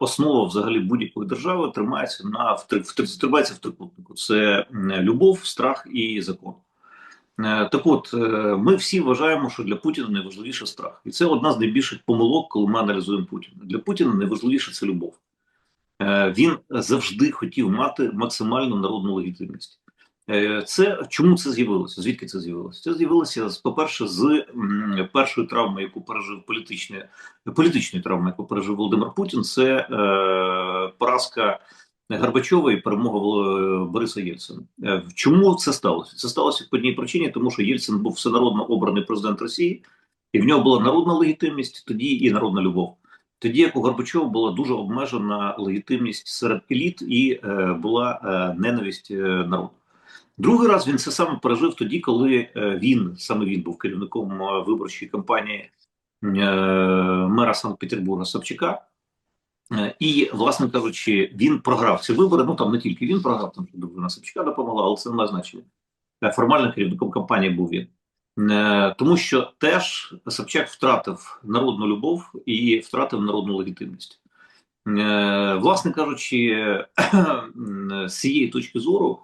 основа взагалі будь-якої держави тримається на втримається в трикутнику. Це любов, страх і закон. Е, Так от, е, ми всі вважаємо, що для Путіна найважливіше страх. І це одна з найбільших помилок, коли ми аналізуємо Путіна. Для Путіна найважливіше це любов. Е, Він завжди хотів мати максимальну народну легітимність. Е, Це чому це з'явилося? Звідки це з'явилося? Це з'явилося з- по-перше, з першої травми, яку пережив політичні, політичної травми, яку пережив Володимир Путін. Це е, поразка Горбачова і перемога Вол- Бориса Єльцина. Е, Чому це сталося? Це сталося по одній причині, тому що Єльцин був всенародно обраний президент Росії, і в нього була народна легітимність, тоді і народна любов. Тоді як у Горбачова була дуже обмежена легітимність серед еліт і е, була е, ненависть е, народу. Другий раз він це саме пережив тоді, коли е, він саме він був керівником е, виборчої кампанії е, мера Санкт-Петербурга Собчака. І, власне кажучи, він програв ці вибори. Ну там не тільки він програв, там дружина Собчака допомогла, але це не має значення. Формально керівником кампанії був він. Тому що теж Собчак втратив народну любов і втратив народну легітимність. Власне кажучи, з цієї точки зору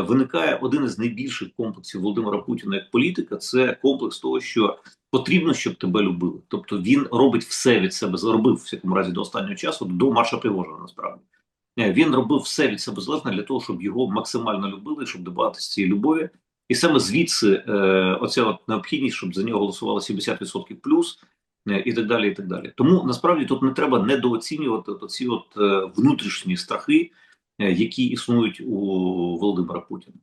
виникає один із найбільших комплексів Володимира Путіна як політика. Це комплекс того, що потрібно, щоб тебе любили. Тобто він робить все від себе, зробив в всякому разі до останнього часу до Марша Пригожина. Насправді Е, він робив все від себе залежне для того, щоб його максимально любили, щоб добиватися цієї любові. І саме звідси е, оця от необхідність, щоб за нього голосувало 70% плюс, е, і так далі. і так далі. Тому насправді тут не треба недооцінювати ці от е, внутрішні страхи, е, які існують у Володимира Путіна.